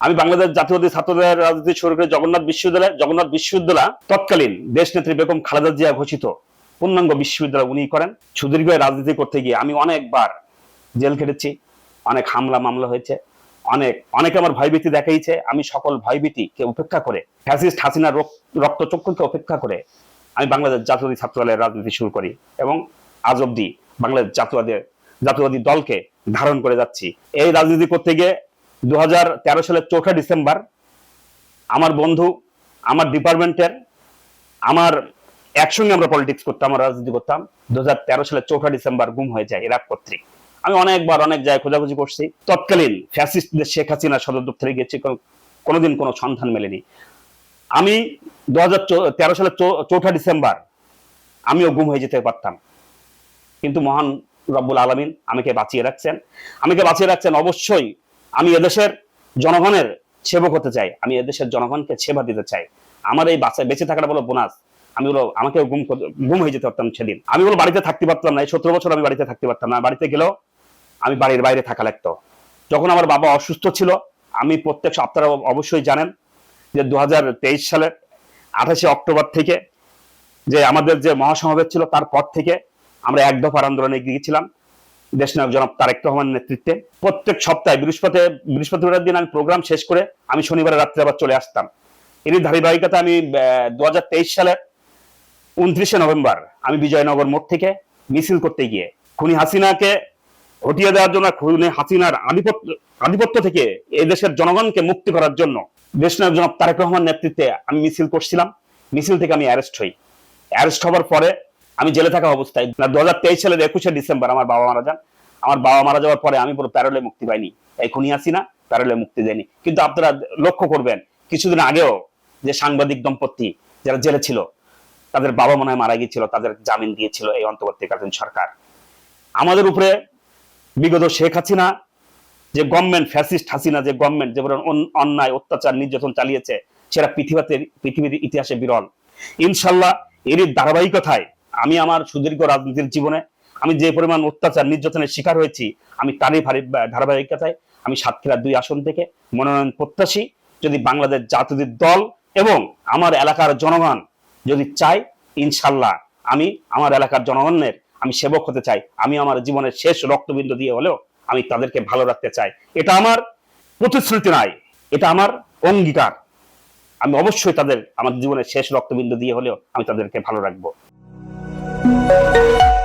আমি বাংলাদেশ জাতীয়বাদী ছাত্রদের রাজনীতি শুরু করে জগন্নাথ বিশ্ববিদ্যালয় জগন্নাথ বিশ্ববিদ্যালয় তৎকালীন দেশ নেত্রী বেগম খালেদা জিয়া ঘোষিত পূর্ণাঙ্গ বিশ্ববিদ্যালয় উনি করেন। সুদীর্ঘ রাজনীতি করতে গিয়ে আমি অনেকবার জেল কেটেছি অনেক হামলা মামলা হয়েছে, অনেক, অনেকে আমার ভয়ভীতি দেখাইছে। আমি সকল ভয়ভীতিকে উপেক্ষা করে, ফ্যাসিস্ট হাসিনার রক্তচক্ষুকে উপেক্ষা করে আমি বাংলাদেশ জাতীয়বাদী ছাত্রদলের রাজনীতি শুরু করি এবং আজ অব্দি বাংলাদেশ জাতীয়বাদী জাতীয়বাদী দলকে ধারণ করে যাচ্ছি। এই রাজনীতি করতে গিয়ে দু হাজার তেরো সালের চৌঠা ডিসেম্বর, আমার বন্ধু, আমার ডিপার্টমেন্টের, আমার একসঙ্গে আমরা পলিটিক্স করতাম, আমরা রাজনীতি করতাম। দু সালের চৌঠা ডিসেম্বর গুম হয়ে যায় ইরাক কর্তৃক। আমি অনেকবার অনেক জায়গায় খোঁজাখুঁজি করছি। তৎকালীন ফ্যাসিস্টদের শেখ হাসিনা সদর দপ্তরে গেছি কোনোদিন কোনো সন্ধান মেলেনি। আমি দু হাজার তেরো সালের চৌঠা ডিসেম্বর, আমিও গুম হয়ে যেতে পারতাম। কিন্তু মহান রব্বুল আলমিন আমাকে বাঁচিয়ে রাখছেন। আমাকে বাঁচিয়ে রাখছেন অবশ্যই আমি এদেশের জনগণের সেবক হতে চাই, আমি এদেশের জনগণকে সেবা দিতে চাই। আমার এই বাচ্চা বেঁচে থাকাটা বলো বোনাস, আমি বলো আমাকে গুম গুম হয়ে যেতে পারতাম সেদিন। আমি বলো বাড়িতে থাকতে পারতাম না, এই সতেরো বছর আমি বাড়িতে থাকতে পারতাম না, বাড়িতে গেলেও আমি বাড়ির বাইরে থাকা লাগতো। যখন আমার বাবা অসুস্থ ছিল, আমি প্রত্যেক আপনারা অবশ্যই জানেন যে দু সালের আঠাশে অক্টোবর থেকে যে আমাদের যে মহাসমাবেশ ছিল, তারপর থেকে আমরা এক দফার আন্দোলনে গিয়েছিলাম। দেশ নায়ক জনাব তারেক রহমানের নেতৃত্বে প্রত্যেক সপ্তাহে বৃহস্পতি, বৃহস্পতিবার দিন আমি প্রোগ্রাম শেষ করে আমি শনিবারে রাত্রে আবার চলে আসতাম। এরই ধারাবাহিকতা আমি দু সালের উনত্রিশে নভেম্বর আমি বিজয়নগর মোড় থেকে মিছিল করতে গিয়ে খুনি হাসিনাকে হটিয়ে দেওয়ার জন্য, খুনি হাসিনার আধিপত্য আধিপত্য থেকে এই দেশের জনগণকে মুক্তি করার জন্য দেশ নায়ক জনাব তারেক রহমান নেতৃত্বে আমি মিছিল করছিলাম। মিছিল থেকে আমি অ্যারেস্ট হই। অ্যারেস্ট হওয়ার পরে আমি জেলে থাকা অবস্থায়, না দু হাজার তেইশ সালের একুশে ডিসেম্বর আমার বাবা মারা যান। আমার বাবা মারা যাওয়ার পরে আমি পুরো প্যারোলে মুক্তি পাইনি। এই খুনি হাসিনা প্যারোলে মুক্তি দেয়নি। কিন্তু আপনারা লক্ষ্য করবেন, কিছুদিন আগেও যে সাংবাদিক দম্পতি যারা জেলে ছিল, তাদের বাবা মনে হয় মারা গিয়েছিল, তাদের জামিন দিয়েছিল এই অন্তর্বর্তীকালীন সরকার। আমাদের উপরে বিগত শেখ হাসিনা, যে গভর্নমেন্ট ফ্যাসিস্ট হাসিনা, যে গভর্নমেন্ট যে অন্যায়, অত্যাচার, নির্যাতন চালিয়েছে, সেটা পৃথিবীতে, পৃথিবীর ইতিহাসে বিরল। ইনশাল্লাহ এরই ধারাবাহিকতায় আমি আমার সুদীর্ঘ রাজনীতির জীবনে, আমি যে পরিমাণ অত্যাচার, নির্যাতনের শিকার হয়েছি, আমি তারই ধারাবাহিকতায় আমি সাতক্ষীরা দুই আসন থেকে মনোনয়ন প্রত্যাশী। যদি বাংলাদেশ জাতীয় দল এবং আমার এলাকার জনগণ যদি চাই ইনশাল্লাহ আমি আমার এলাকার জনগণের আমি সেবক হতে চাই। আমি আমার জীবনের শেষ রক্তবিন্দু দিয়ে হলেও আমি তাদেরকে ভালো রাখতে চাই। এটা আমার প্রতিশ্রুতি নয় এটা আমার অঙ্গীকার। আমি অবশ্যই তাদের আমার জীবনের শেষ রক্তবিন্দু দিয়ে হলেও আমি তাদেরকে ভালো রাখব। Thank you.